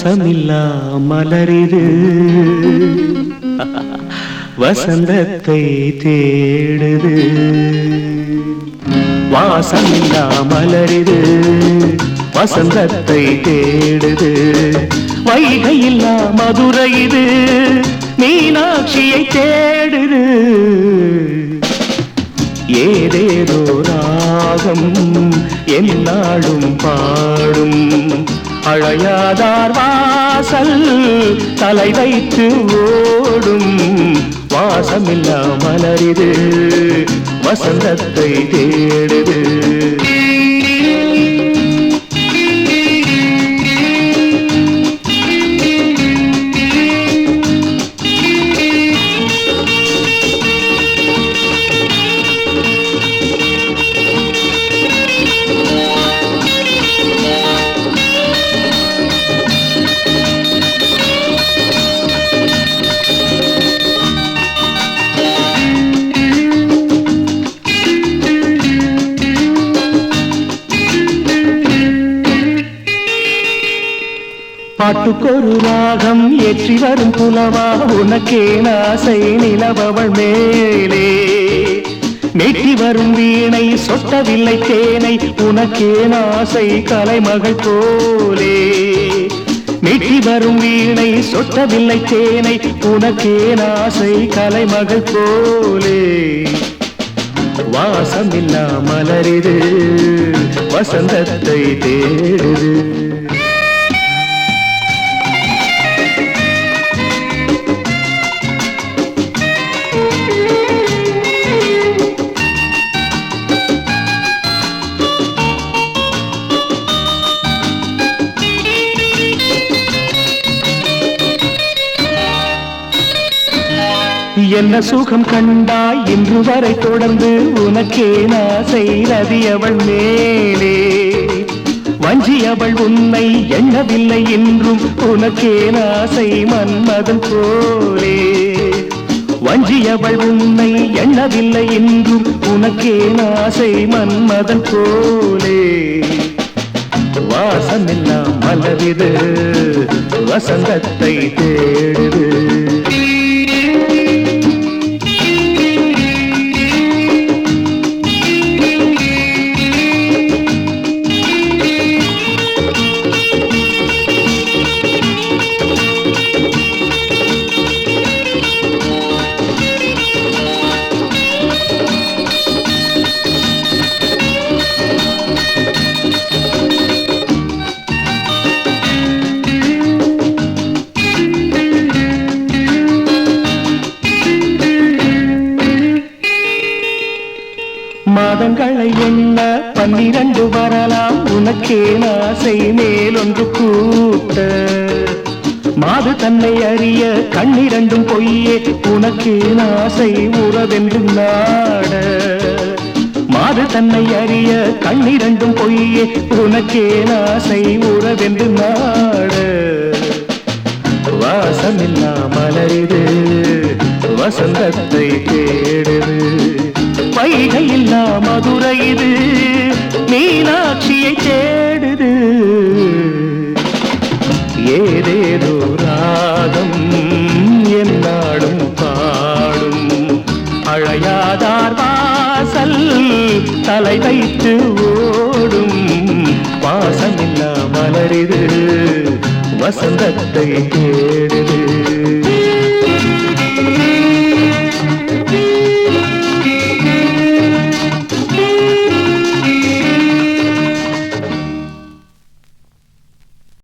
வாசமில்லா மலரிது வசந்தத்தை தேடுது. வாசமில்லா மலரிது வசந்தத்தை தேடுது. வைகையில்லா மதுரை இது மீனாட்சியை தேடுது. ஏதேதோ ராகம் எல்லாடும் பாடும். அழையாதார் வாசல் தலை வைத்து ஓடும் வாசமில்லா மலரிது வசந்தத்தை தேடுது. பாட்டுக்கொரு ராகம் ஏற்றி வரும் புலவா உனக்கே நாசை நிலவவள் மேலே. நெட்டி வரும் வீணை சொட்டவில்லை தேனை உனக்கே நாசை கலைமகள் போலே. நெட்டி வரும் வீணை சொட்டவில்லை தேனை உனக்கே நாசை கலைமகள் போலே. வாசமில்லா மலரிது வசந்தத்தை தேடுது. என்ன சுகம் கண்டாய் இன்று வரை தொடர்ந்து உனக்கே நான் செய்ததி அவள் மேலே. வஞ்சி அவள் உன்னை எண்ணவில்லை என்றும் உனக்கே நாசை மன்மதன் போலே. வஞ்சி அவள் உன்னை எண்ணவில்லை என்றும் உனக்கே நாசை மன்மதன் போலே. வாசமெல்லாம் மலரிது வசந்தத்தை தேடுது. மாதங்களை என்ன? பன்னிரண்டு வரலாம். உனக்கே நாசை மேலொன்று கூட்ட. மாது தன்னை அறிய கண்ணிரண்டும் பொய்யே. உனக்கே நாசை உறவென்று நாட. மாது தன்னை அறிய கண்ணிரண்டும் பொய்யே. உனக்கே நாசை உறவென்று நாட. வாசமில்லா மலரிது வசந்தத்தை தேடுது. வைகையில்லா மதுரை இது. மீனாட்சியை தேடுது. ஏதேதோ ராகம் என்னாடும் பாடும். அழையாதார் வாசல் தலை வைத்து ஓடும். வாசமில்லா மலரிது வசந்தத்தை தேடுது.